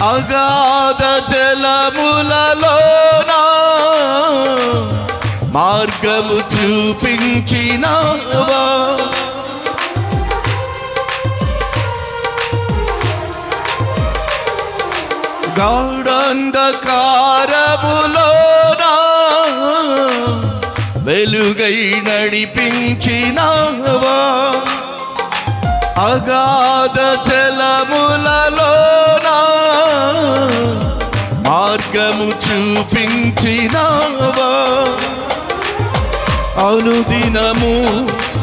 అగాధ జలములలోన మార్గము చూపించినావా. గౌడంధకారములోన వెలుగై నడిపించినావా. అగాధ మార్గము చూపించినావా? అనుదినము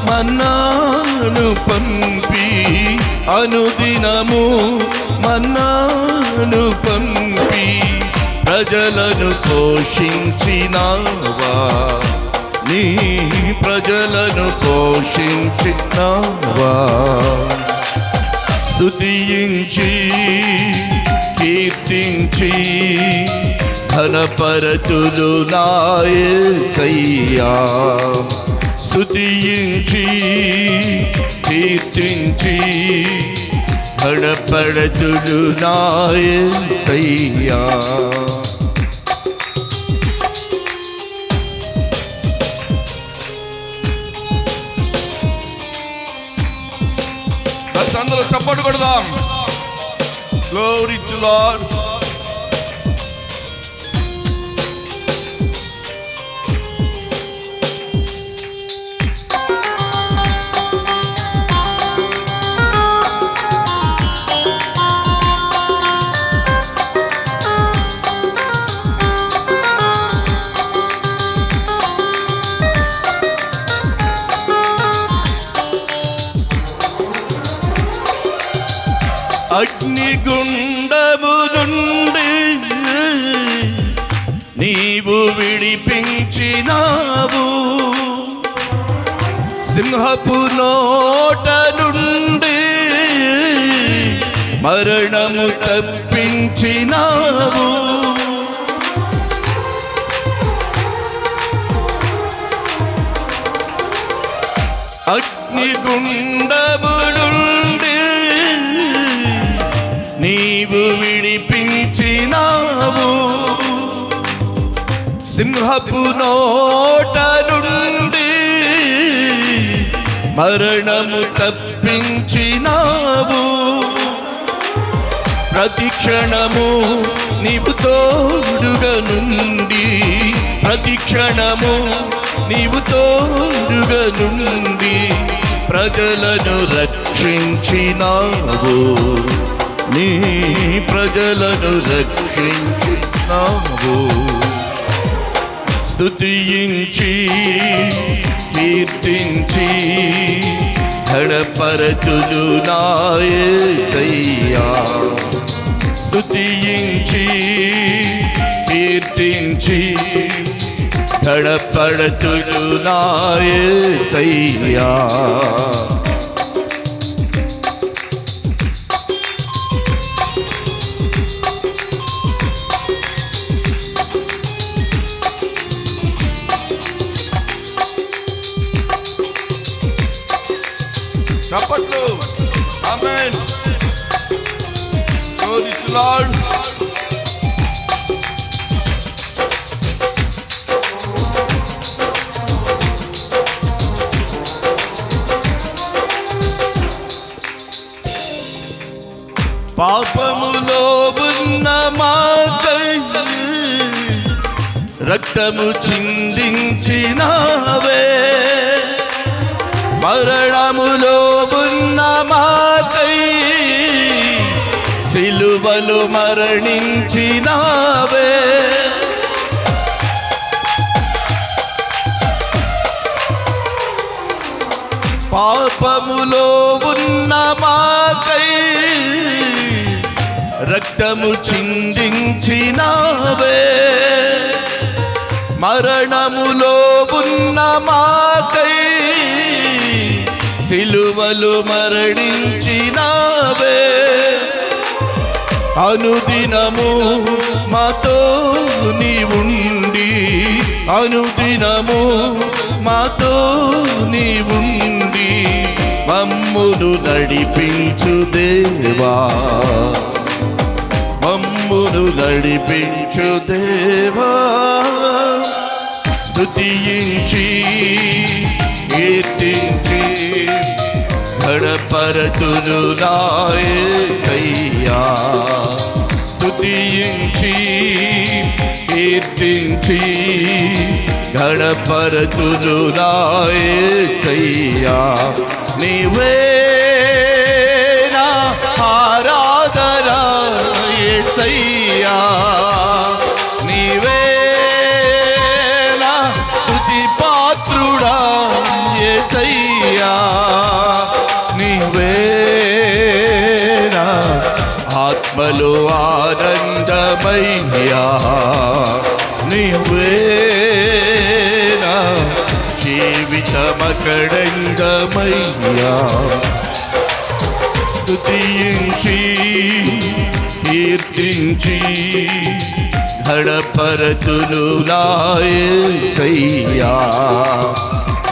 మన్నాను పంపి అనుదినము మన్నాను పంపి ప్రజలను పోషించినావా? నీ ప్రజలను పోషించినావా? స్తుతించి కీర్తించి కనపరచులు నాయసయ్యా స్థుతించి కీర్తించి ఘనపరతులు నాయసయ్యా అందరూ చప్పట్లు కొడదాం. గ్లోరీ టు లార్డ్ అగ్నిగుండము నుండి నీవు విడిపించినావు. సింహపు నోట నుండి మరణము తప్పించినావు. అగ్నిగుండము నీవు విడిపించినావు. సింహపు నోట నుండి మరణము తప్పించినావు. ప్రతి క్షణము నీవు తోడుగా నుండి ప్రతి క్షణము నీవు తోడుగా నుండి ప్రజలను రక్షించినావు. నీ ప్రజలను రక్షించినావు స్తుతించి కీర్తించి ఘడపరతులు నాయసయ్యా స్తుతించి కీర్తించి ఘడపడతులు నాయసయ్యా చప్పట్లు. ఆమెన్. లార్డ్ పాపములో ఉన్న మాకై రక్తము చిందించినావే. మరణములో ఉన్న మాకై సిలువలు మరణించినావే. పాపములో ఉన్న మాకై రక్తము చిందించినావే. మరణములో ఉన్న మా సిలువలు మరణించినావే. అనుదినము మాతో నీవుండి అనుదినము మాతో నీవుండి మమ్మును నడిపించు దేవా. మమ్మును నడిపించు దేవా. స్తుతించి కీర్తించి గడపరతులు నాయసయ్యా స్తుతించి కీర్తించి గడపరతులు నాయసయ్యా నీవే నా ఆరాధన యేసయ్యా సయ్యా. ఆత్మలు ఆనందమయ్యా. నీవే నా జీవితమకడంగమయ్యా. స్తుతించి కీర్తించి ఘడపరతులు నాయసయ్యా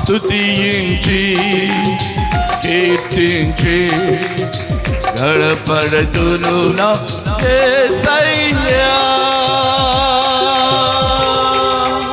స్తుతించి కీర్తించి घर पर दुरुना न सैया।